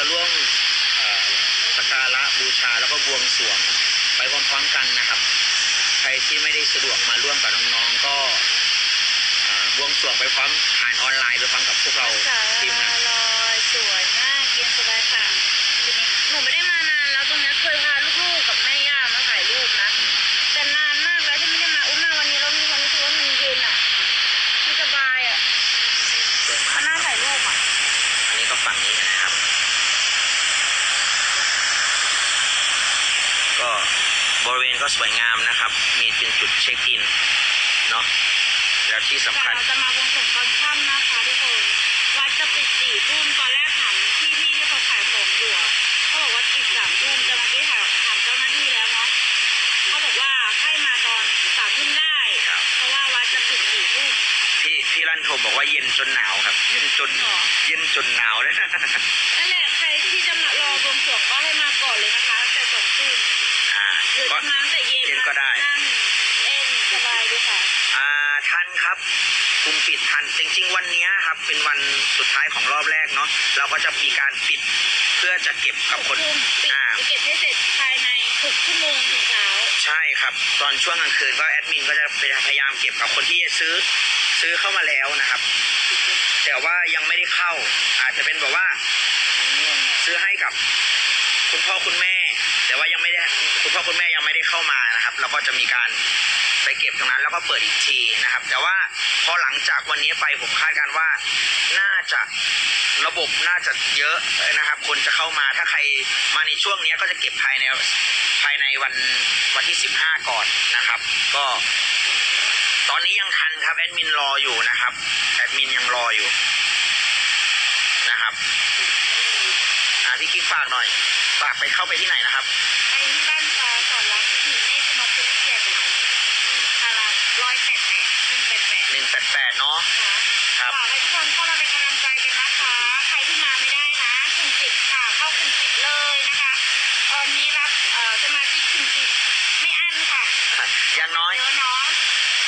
จะร่วมสักการะบูชาแล้วก็บวงสรวงไปพร้อมๆกันนะครับ ใครที่ไม่ได้สะดวกมาร่วมกับน้องๆก็บวงสรวงไปพร้อมผ่านออนไลน์ไปพร้อมกับพวกเราทีมงานลสวยมากเย็นสบายค่ะหนูไม่ได้มานานแล้วตรงนี้เคยพาลูกๆกับแม่ย่ามาถ่ายรูปนะแต่นานมากแล้วที่ไม่ได้มาอุ้มมาวันนี้เรามีความรู้สึกว่ามันเย็นอะมันสบายอะมันน่าถ่ายรูปอะอันนี้ก็ฝั่งนี้นะครับ ก็บริเวณก็สวยงามนะครับ มีเป็นจุดเช็คอินเนาะแล้วที่สำแต่คัญ เราจะมาบวงสรวงตอนค่ำนะคะทุกคน วัดจะปิดสี่ทุ่มตอนแรกถามพี่พี่ๆที่เขาขายของอยู่อะเขาบอกว่าปิดสามทุ่มแต่เมื่อกี้ถามถามเจ้าหน้าที่แล้วเนาะเขาบอกว่าให้มาตอนสามทุ่มได้ ครับ เพราะว่าวัดจะปิดสี่ทุ่มพี่พี่รันโทรบอกว่าเย็นจนหนาวครับ เย็นจน หรอ เย็นจนหนาวเลย นั่นแหละใครที่จะมารอบวงสรวงก็ให้มาก่อนเลยนะคะตั้งแต่สองทุ่ม อ่าหรือก็จะมาตั้งแต่เย็นเย็นก็ได้ นั่งเล่นสบายด้วยค่ะ อ่าทันครับคุมปิดทันจริง ๆ วันเนี้ยครับ เป็นวันสุดท้ายของรอบแรกเนาะเราก็จะมีการปิดเพื่อจะเก็บกับคนทุ่มปิดอ่าจะเก็บให้เสร็จภายในหกชั่วโมงถึงเช้าใช่ครับ ตอนช่วงกลางคืนก็แอดมินก็จะพยายามเก็บกับคนที่ซื้อซื้อเข้ามาแล้วนะครับ แต่ว่ายังไม่ได้เข้า อาจจะเป็นแบบว่า ซื้อให้กับคุณพ่อคุณแม่ แต่ว่ายังไม่ได้คุณพ่อคุณแม่ยังไม่ได้เข้ามานะครับ เราก็จะมีการไปเก็บตรงนั้น แล้วก็เปิดอีกทีนะครับ แต่ว่าพอหลังจากวันนี้ไปผมคาดการณ์ว่าน่าจะระบบน่าจะเยอะนะครับ คนจะเข้ามาถ้าใครมาในช่วงนี้ก็จะเก็บภายในภายในวันวันที่ 15 ก่อนนะครับ ก็ตอนนี้ยังทันครับแอดมินรออยู่นะครับแอดมินยังรออยู่นะครับ อ่าพี่กิ๊กฝากหน่อย ฝากไปเข้าไปที่ไหนนะครับไปที่บ้านจอสอนรักผีเมฆสมคุลิเซียตคาราร้อยแปดแปดหนึ่งแปดแปดหนึ่งแปดแปดเนาะ ครับฝากให้ทุกคนเข้ามาเป็นกำลังใจกันนะคะ ใครที่มาไม่ได้นะกลุ่มปิดค่ะ เข้ากลุ่มปิดเลยนะคะ ตอนนี้รับเอ่อสมาชิกกลุ่มปิดไม่อั้นค่ะ อย่างน้อยเยอะเนาะ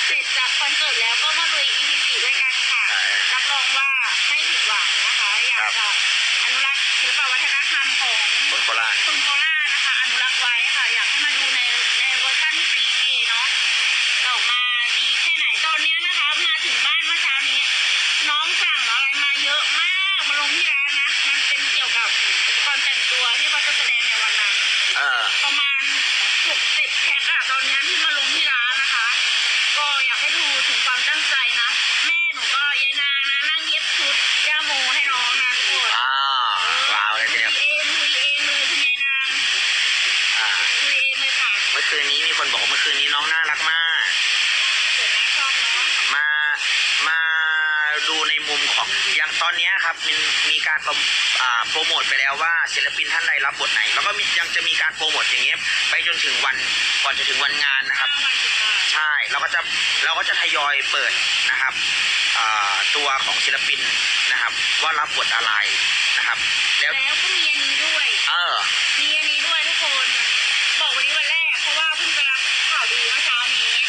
เสร็จจากคอนเสิร์ตแล้วก็มาลุย EP สี่ด้วยกันค่ะใช่รับรองว่าไม่ผิดหวังนะคะ อยากจะอนุรักษ์ศิลปวัฒน ธรรมของคนโคราชคุณโคราชนะคะ อนุรักษ์ไว้ค่ะ อยากให้มาดูในในเวอร์ชันที่ตีเกเนาะออกมาดีแค่ไหนตอนเนี้ยนะคะ มาถึงบ้านเมื่อเช้านี้ น้องสั่งอะไรมาเยอะมากมาลงที่ร้านนะ มันเป็นเกี่ยวกับตอนแต่งตัวที่เขาจะแสดงในวันนั้นเออประมาณหกเจ็ดแพ็คอะตอนเนี้ยที่มาลงที่ร้านนะคะ ก็อยากให้ดูถึงความตั้งใจนะ แม่หนูก็ยายนางนะนั่งเย็บชุดย่าโมให้น้องนะทุกคน อ่าว้าวเลยทีเดียว คุยเองคุยเองเลยคุณยายนาง อ่า คุยเองเลย ค่ะเมื่อคืนนี้มีคนบอกว่าเมื่อคืนนี้น้องน่ารักมากเห็นไหมชอบเนาะมามาดูในมุมของอย่างตอนเนี้ยครับมันมีการโปรอ่าโปรโมทไปแล้วว่าศิลปินท่านใดรับบทไหน แล้วก็มียังจะมีการโปรโมทอย่างเงี้ยไปจนถึงวันก่อนจะถึงวันงานนะครับห้าวันสุดท้ายใช่เราก็จะเราก็จะทยอยเปิดนะครับอ่าตัวของศิลปินนะครับ ว่ารับบทอะไรนะครับ แล้วแล้วก็มีอันนี้ด้วย เออมีอันนี้ด้วยทุกคน บอกวันนี้วันแรก เพราะว่าเพิ่งไปรับข่าวดีเมื่อเช้านี้